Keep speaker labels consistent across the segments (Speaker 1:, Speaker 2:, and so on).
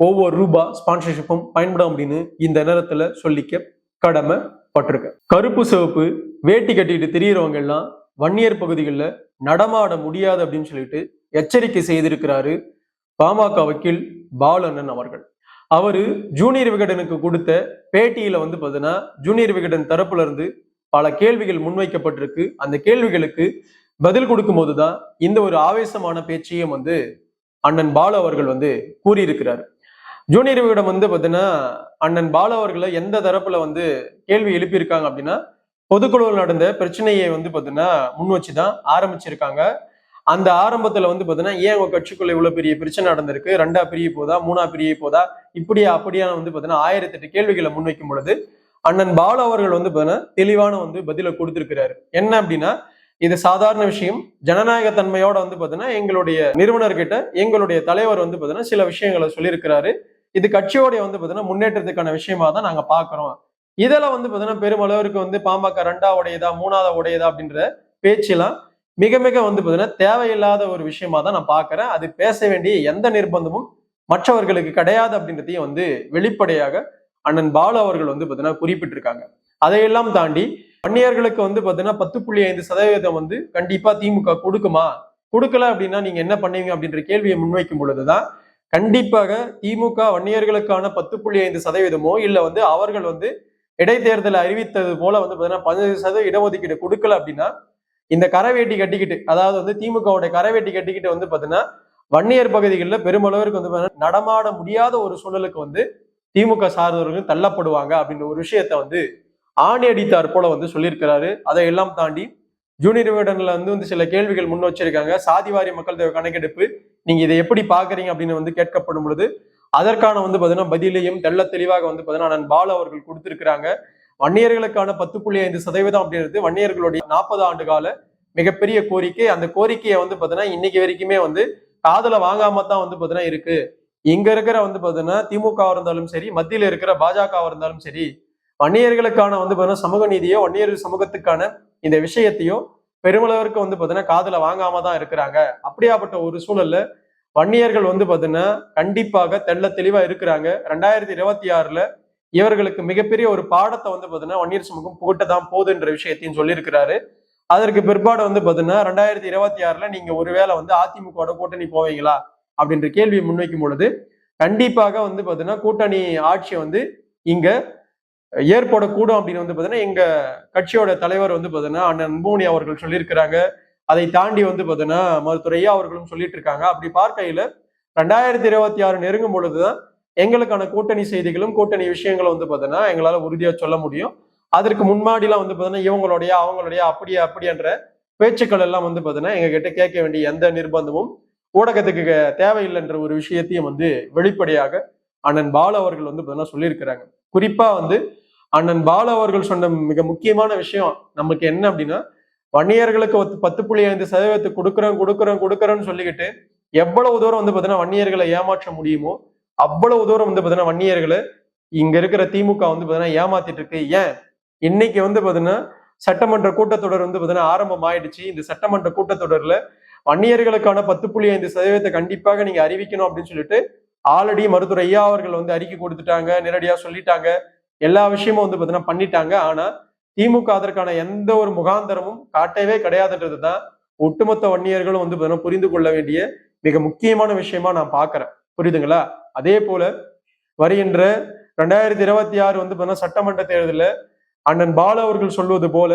Speaker 1: ஒவ்வொரு ரூபா ஸ்பான்சர்ஷிப்பும் பயன்படும் அப்படின்னு இந்த நேரத்துல சொல்லிக்க கடமை பட்டிருக்கேன் கருப்பு சிவப்பு வேட்டி கட்டிட்டு திரியிறவங்க எல்லாம் வன்னியர் பகுதிகளில் நடமாட முடியாது அப்படின்னு சொல்லிட்டு எச்சரிக்கை செய்திருக்கிறாரு பாமக வக்கீல் பாலண்ணன் அவர்கள். அவரு ஜூனியர் விகடனுக்கு கொடுத்த பேட்டியில வந்து பார்த்தீங்கன்னா ஜூனியர் விகடன் தரப்புல இருந்து பல கேள்விகள் முன்வைக்கப்பட்டிருக்கு. அந்த கேள்விகளுக்கு பதில் கொடுக்கும்போது தான் இந்த ஒரு ஆவேசமான பேச்சையும் வந்து அண்ணன் பாலு அவர்கள் வந்து கூறியிருக்கிறார். ஜூனியர் விகடன் வந்து பார்த்தீங்கன்னா அண்ணன் பாலு அவர்களை எந்த தரப்புல வந்து கேள்வி எழுப்பியிருக்காங்க அப்படின்னா பொதுக்குழுவில் நடந்த பிரச்சனையை வந்து பார்த்தீங்கன்னா முன் வச்சு தான் ஆரம்பிச்சிருக்காங்க. அந்த ஆரம்பத்துல வந்து பார்த்தீங்கன்னா ஏன் உங்க கட்சிக்குள்ள இவ்வளவு பெரிய பிரச்சனை நடந்திருக்கு? ரெண்டா பிரிய போதா? மூணா பிரிய போதா? இப்படியா அப்படியா வந்து பார்த்தீங்கன்னா ஆயிரத்தெட்டு கேள்விகளை முன்வைக்கும் பொழுது அண்ணன் பாலு அவர்கள் வந்து பார்த்தீங்கன்னா தெளிவான வந்து பதில கொடுத்திருக்கிறாரு. என்ன அப்படின்னா இது சாதாரண விஷயம். ஜனநாயக தன்மையோட வந்து பார்த்தீங்கன்னா எங்களுடைய நிறுவனர்கிட்ட எங்களுடைய தலைவர் வந்து பார்த்தீங்கன்னா சில விஷயங்களை சொல்லியிருக்கிறாரு. இது கட்சியோடைய வந்து பார்த்தீங்கன்னா முன்னேற்றத்துக்கான விஷயமா தான் நாங்க பாக்குறோம். இதெல்லாம் வந்து பார்த்தீங்கன்னா பெருமளவிற்கு வந்து பாமக ரெண்டா உடையதா மூணாவது உடையதா அப்படின்ற பேச்செல்லாம் மிக மிக வந்து பார்த்தீங்கன்னா தேவையில்லாத ஒரு விஷயமா தான் நான் பாக்குறேன். அது பேச வேண்டிய எந்த நிர்பந்தமும் மற்றவர்களுக்கு கிடையாது அப்படின்றதையும் வந்து வெளிப்படையாக அண்ணன் பாலு அவர்கள் வந்து பார்த்தீங்கன்னா குறிப்பிட்டிருக்காங்க. அதையெல்லாம் தாண்டி வன்னியர்களுக்கு வந்து பார்த்தீங்கன்னா பத்து புள்ளி ஐந்து சதவீதம் வந்து கண்டிப்பா திமுக கொடுக்குமா? கொடுக்கல அப்படின்னா நீங்க என்ன பண்ணுவீங்க அப்படின்ற கேள்வியை முன்வைக்கும் பொழுதுதான் கண்டிப்பாக திமுக வன்னியர்களுக்கான பத்து புள்ளி ஐந்து சதவீதமோ இல்ல வந்து அவர்கள் வந்து இடைத்தேர்தலை அறிவித்தது போல வந்து பார்த்தீங்கன்னா பதினஞ்சு சதவீத இடஒதுக்கீடு கொடுக்கல அப்படின்னா இந்த கரவேட்டி கட்டிக்கிட்டு அதாவது வந்து திமுகவுடைய கரவேட்டி கட்டிக்கிட்டு வந்து பார்த்தீங்கன்னா வன்னியர் பகுதிகளில் பெருமளவிற்கு வந்து பார்த்தீங்கன்னா நடமாட முடியாத ஒரு சூழலுக்கு வந்து திமுக சார்ந்தவர்கள் தள்ளப்படுவாங்க அப்படின்ற ஒரு விஷயத்த வந்து ஆணி அடித்தார் போல வந்து சொல்லியிருக்கிறாரு. அதையெல்லாம் தாண்டி ஜூனியர் விகடன்ல வந்து வந்து சில கேள்விகள் முன் வச்சிருக்காங்க. சாதிவாரி மக்கள் தொகை கணக்கெடுப்பு. நீங்க இதை எப்படி பாக்குறீங்க அப்படின்னு வந்து கேட்கப்படும் பொழுது அதற்கான வந்து பார்த்தீங்கன்னா பதிலையும் தெள்ள தெளிவாக வந்து பார்த்தீங்கன்னா அண்ணன் பாலு அவர்கள் கொடுத்திருக்கிறாங்க. வன்னியர்களுக்கான பத்து புள்ளி ஐந்து சதவீதம் அப்படின்றது வன்னியர்களுடைய நாற்பது ஆண்டு கால மிகப்பெரிய கோரிக்கை. அந்த கோரிக்கையை வந்து பார்த்தீங்கன்னா இன்னைக்கு வரைக்குமே வந்து காதலை வாங்காம தான் வந்து பார்த்தீங்கன்னா இருக்கு. இங்க இருக்கிற வந்து பாத்தீங்கன்னா திமுக இருந்தாலும் சரி மத்தியில இருக்கிற பாஜக இருந்தாலும் சரி வன்னியர்களுக்கான வந்து பாத்தீங்கன்னா சமூக நீதியோ வன்னியர் சமூகத்துக்கான இந்த விஷயத்தையும் பெருமளவிற்கு வந்து பார்த்தீங்கன்னா காதில் வாங்காம தான் இருக்கிறாங்க. அப்படியாப்பட்ட ஒரு சூழல்ல வன்னியர்கள் வந்து பார்த்தீங்கன்னா கண்டிப்பாக தெள்ள தெளிவா இருக்கிறாங்க. ரெண்டாயிரத்தி இருபத்தி ஆறுல இவர்களுக்கு மிகப்பெரிய ஒரு பாடத்தை வந்து பார்த்தீங்கன்னா வன்னியர் சமூகம் புகட்டதான் போகுதுன்ற விஷயத்தையும் சொல்லியிருக்கிறாரு. அதற்கு பிற்பாடு வந்து பார்த்தீங்கன்னா ரெண்டாயிரத்தி இருபத்தி ஆறுல நீங்க ஒருவேளை வந்து அதிமுக கூட்டணி போவீங்களா? அப்படின்ற கேள்வியை முன்வைக்கும் பொழுது கண்டிப்பாக வந்து பார்த்தீங்கன்னா கூட்டணி ஆட்சி வந்து இங்க ஏற்படக்கூடும் அப்படின்னு வந்து பார்த்தீங்கன்னா எங்கள் கட்சியோட தலைவர் வந்து பார்த்தீங்கன்னா அண்ணன் அன்புமணி அவர்கள் சொல்லியிருக்கிறாங்க. அதை தாண்டி வந்து பார்த்தீங்கன்னா மருத்துவரையா அவர்களும் சொல்லிட்டு இருக்காங்க அப்படி பார்க்கையில் ரெண்டாயிரத்தி இருபத்தி ஆறு நெருங்கும் பொழுதுதான் எங்களுக்கான கூட்டணி செய்திகளும் கூட்டணி விஷயங்களும் வந்து பார்த்தீங்கன்னா எங்களால் உறுதியாக சொல்ல முடியும். அதற்கு முன்னாடிலாம் வந்து பார்த்தீங்கன்னா இவங்களுடைய அவங்களுடைய அப்படியே அப்படி என்ற பேச்சுக்கள் எல்லாம் வந்து பார்த்தீங்கன்னா எங்ககிட்ட கேட்க வேண்டிய எந்த நிர்பந்தமும் ஊடகத்துக்கு தேவையில்லைன்ற ஒரு விஷயத்தையும் வந்து வெளிப்படையாக அண்ணன் பாலு அவர்கள் வந்து பார்த்தீங்கன்னா சொல்லியிருக்கிறாங்க. குறிப்பா வந்து அண்ணன் பாலு அவர்கள் சொன்ன மிக முக்கியமான விஷயம் நமக்கு என்ன அப்படின்னா வன்னியர்களுக்கு பத்து புள்ளி ஐந்து சதவீதத்தை கொடுக்குறோம் கொடுக்குறோம் கொடுக்குறேன்னு சொல்லிக்கிட்டு எவ்வளவு தூரம் வந்து பாத்தீங்கன்னா வன்னியர்களை ஏமாற்ற முடியுமோ அவ்வளவு தூரம் வந்து பாத்தீங்கன்னா வன்னியர்களை இங்க இருக்கிற திமுக வந்து பாத்தீங்கன்னா ஏமாத்திட்டு இருக்கு. ஏன்? இன்னைக்கு வந்து பாத்தீங்கன்னா சட்டமன்ற கூட்டத்தொடர் வந்து பாத்தீங்கன்னா ஆரம்பம் ஆயிடுச்சு இந்த சட்டமன்ற கூட்டத்தொடர்ல வன்னியர்களுக்கான பத்து புள்ளி ஐந்து சதவீதத்தை கண்டிப்பாக நீங்க அறிவிக்கணும் அப்படின்னு சொல்லிட்டு ஆல்ரெடி மருத்துவர் ஐயா அவர்கள் வந்து அறிக்கை கொடுத்துட்டாங்க நேரடியா சொல்லிட்டாங்க. எல்லா விஷயமும் வந்து பார்த்தீங்கன்னா பண்ணிட்டாங்க. ஆனால் திமுக அதற்கான எந்த ஒரு முகாந்தரமும் காட்டவே கிடையாதுன்றது தான் ஒட்டுமொத்த வன்னியர்களும் வந்து பார்த்தீங்கன்னா புரிந்து கொள்ள வேண்டிய மிக முக்கியமான விஷயமா நான் பார்க்குறேன் புரியுதுங்களா? அதே போல வருகின்ற ரெண்டாயிரத்தி இருபத்தி ஆறு வந்து பார்த்தீங்கன்னா சட்டமன்ற தேர்தலில் அண்ணன் பாலு அவர்கள் சொல்வது போல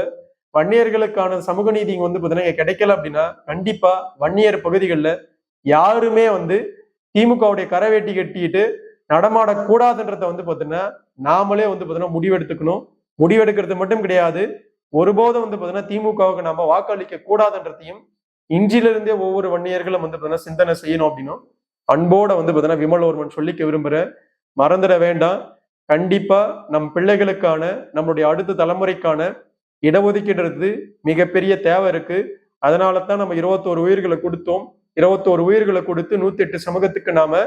Speaker 1: வன்னியர்களுக்கான சமூக நீதி இங்க வந்து பார்த்தீங்கன்னா கிடைக்கல அப்படின்னா கண்டிப்பாக வன்னியர் பகுதிகளில் யாருமே வந்து திமுகவுடைய கரவேட்டி கட்டிட்டு நடமாடக்கூடாதுன்றத வந்து பார்த்தீங்கன்னா நாமளே வந்து பார்த்தீங்கன்னா முடிவெடுத்துக்கணும். முடிவெடுக்கிறது மட்டும் கிடையாது. ஒருபோதும் வந்து பார்த்தீங்கன்னா திமுகவுக்கு நம்ம வாக்களிக்க கூடாதுன்றதையும் இன்றிலிருந்தே ஒவ்வொரு வன்னியர்களும் வந்து பார்த்தீங்கன்னா சிந்தனை செய்யணும் அப்படின்னும் அன்போட வந்து பாத்தீங்கன்னா விமலோர்மன் சொல்லிக்க விரும்புறேன் மறந்துட வேண்டாம். கண்டிப்பா நம் பிள்ளைகளுக்கான நம்மளுடைய அடுத்த தலைமுறைக்கான இடஒதுக்கீடுறது மிகப்பெரிய தேவை இருக்கு. அதனால தான் நம்ம இருபத்தோரு உயிர்களை கொடுத்தோம். இருபத்தோரு உயிர்களை கொடுத்து நூத்தி எட்டு சமூகத்துக்கு நாம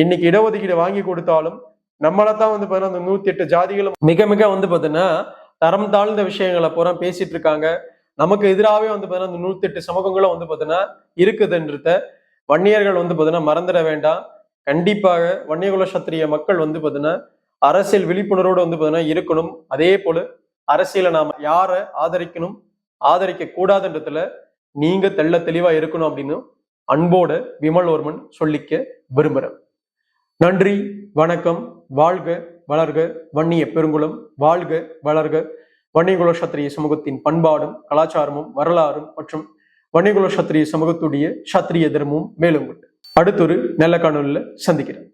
Speaker 1: இன்னைக்கு இடஒதுக்கீடு வாங்கி கொடுத்தாலும் நம்மளை தான் வந்து பார்த்தீங்கன்னா அந்த நூத்தி எட்டு ஜாதிகளும் மிக மிக வந்து பாத்தீங்கன்னா தரம் தாழ்ந்த விஷயங்களை பூரா பேசிட்டு இருக்காங்க. நமக்கு எதிராகவே வந்து பாத்தீங்கன்னா அந்த நூத்தி எட்டு சமூகங்களும் வந்து பாத்தீங்கன்னா இருக்குதுன்றத வன்னியர்கள் வந்து பார்த்தீங்கன்னா மறந்துட வேண்டாம். கண்டிப்பாக வன்னியகுல சத்திரிய மக்கள் வந்து பாத்தீங்கன்னா அரசியல் விழிப்புணர்வோடு வந்து பாத்தீங்கன்னா இருக்கணும். அதே போல அரசியலை நாம யாரை ஆதரிக்கணும் ஆதரிக்க கூடாதுன்றதுல நீங்க தெள்ள தெளிவா இருக்கணும் அப்படின்னு அன்போட விமல்வர்மன் சொல்லிக்க விரும்புகிறேன் நன்றி வணக்கம் வாழ்க வளர்க வன்னிய பெருங்குளம் வாழ்க வளர்க. வன்னியகுல சத்திரிய சமூகத்தின் பண்பாடும் கலாச்சாரமும் வரலாறும் மற்றும் வன்னியகுல சத்திரிய சமூகத்துடைய சத்திரிய தர்மமும் மேலும் அடுத்தொரு நல்ல காணொலியில் சந்திக்கிறேன்.